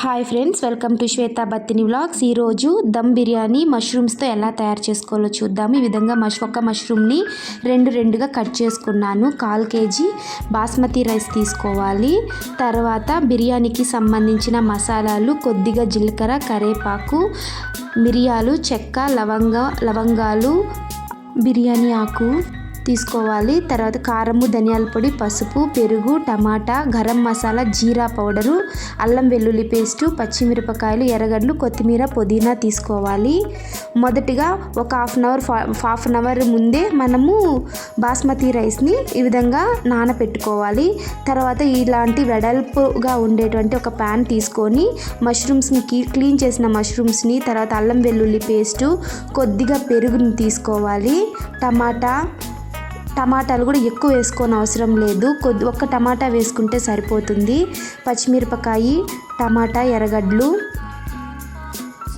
Hi friends welcome to Swetha Battini vlogs ఈరోజు దమ్ బిర్యానీ మష్రూమ్స్తో ఎలా తయారు చేసుకోవాలో చూద్దాం. ఈ విధంగా మష్ ఒక మష్రూమ్ని రెండు రెండుగా కట్ చేసుకున్నాను. కాల్ కేజీ బాస్మతి రైస్ తీసుకోవాలి. తర్వాత బిర్యానీకి సంబంధించిన మసాలాలు కొద్దిగా జీలకర్ర కరేపాకు మిరియాలు చెక్క లవంగ లవంగాలు బిర్యానీ ఆకు తీసుకోవాలి. తర్వాత కారము ధనియాల పొడి పసుపు పెరుగు టమాటా గరం మసాలా జీరా పౌడరు అల్లం వెల్లుల్లి పేస్టు పచ్చిమిరపకాయలు ఎర్రగడ్డలు కొత్తిమీర పుదీనా తీసుకోవాలి. మొదటిగా ఒక half an hour half an hour ముందే మనము బాస్మతి రైస్ని ఈ విధంగా నానపెట్టుకోవాలి. తర్వాత ఇలాంటి వెడల్పుగా ఉండేటువంటి ఒక ప్యాన్ తీసుకొని మష్రూమ్స్ని క్లీన్ చేసిన మష్రూమ్స్ని తర్వాత అల్లం వెల్లుల్లి పేస్టు కొద్దిగా పెరుగుని తీసుకోవాలి. టమాటా టమాటాలు కూడా ఎక్కువ వేసుకోని అవసరం లేదు. కొద్ది ఒక్క టమాటా వేసుకుంటే సరిపోతుంది. పచ్చిమిరపకాయ టమాటా ఎర్రగడ్డలు.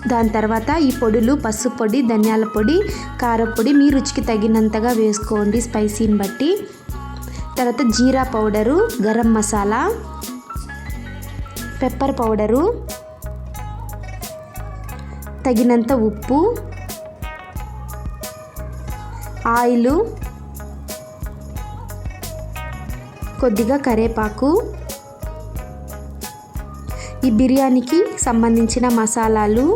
దాని తర్వాత ఈ పొడులు పసుపు పొడి ధనియాల పొడి కారపొడి మీ రుచికి తగినంతగా వేసుకోండి స్పైసీని బట్టి. తర్వాత jeera powder garam masala pepper powder తగినంత ఉప్పు ఆయిలు కొద్దిగా కరేపాకు. ఈ బిర్యానీకి సంబంధించిన మసాలాలు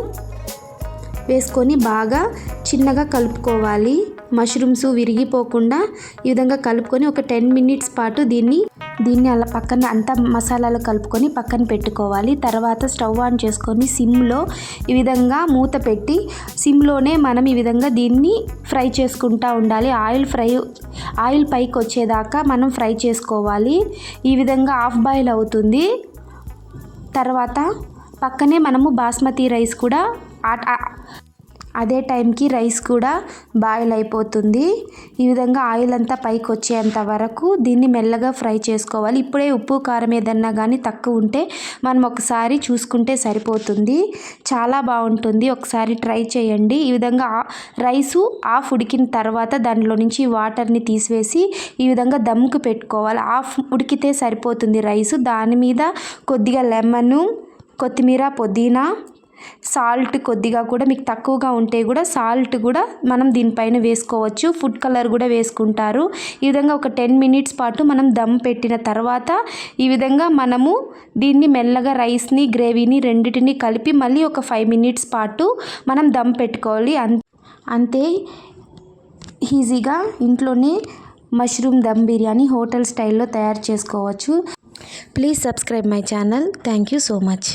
వేసుకొని బాగా చిన్నగా కలుపుకోవాలి. మష్రూమ్స్ విరిగిపోకుండా ఈ విధంగా కలుపుకొని ఒక టెన్ మినిట్స్ పాటు దీన్ని దీన్ని అలా పక్కన అంతా మసాలాలు కలుపుకొని పక్కన పెట్టుకోవాలి. తర్వాత స్టవ్ ఆన్ చేసుకొని సిమ్లో ఈ విధంగా మూత పెట్టి సిమ్లోనే మనం ఈ విధంగా దీన్ని ఫ్రై చేసుకుంటూ ఉండాలి. ఆయిల్ ఫ్రై ఆయిల్ పైకి వచ్చేదాకా మనం ఫ్రై చేసుకోవాలి. ఈ విధంగా హాఫ్ బాయిల్ అవుతుంది. తర్వాత పక్కనే మనము బాస్మతి రైస్ కూడా అదే టైంకి రైస్ కూడా బాయిల్ అయిపోతుంది. ఈ విధంగా ఆయిల్ అంతా పైకి వచ్చేంత వరకు దీన్ని మెల్లగా ఫ్రై చేసుకోవాలి. ఇప్పుడే ఉప్పు కారం ఏదన్నా కానీ తక్కువ ఉంటే మనం ఒకసారి చూసుకుంటే సరిపోతుంది. చాలా బాగుంటుంది. ఒకసారి ట్రై చేయండి. ఈ విధంగా రైసు ఆఫ్ ఉడికిన తర్వాత దానిలో నుంచి వాటర్ని తీసివేసి ఈ విధంగా దమ్ముకు పెట్టుకోవాలి. ఆఫ్ ఉడికితే సరిపోతుంది రైసు. దాని మీద కొద్దిగా లెమను కొత్తిమీర పుదీనా సాల్ట్ కొద్దిగా కూడా మీకు తక్కువగా ఉంటే కూడా సాల్ట్ కూడా మనం దీనిపైన వేసుకోవచ్చు. ఫుడ్ కలర్ కూడా వేసుకుంటారు. ఈ విధంగా ఒక టెన్ మినిట్స్ పాటు మనం దమ్ పెట్టిన తర్వాత ఈ విధంగా మనము దీన్ని మెల్లగా రైస్ని గ్రేవీని రెండింటిని కలిపి మళ్ళీ ఒక ఫైవ్ మినిట్స్ పాటు మనం దమ్ పెట్టుకోవాలి. అంతే ఈజీగా ఇంట్లోనే మష్రూమ్ దమ్ బిర్యానీ హోటల్ స్టైల్లో తయారు చేసుకోవచ్చు. Please subscribe my channel. Thank you so much.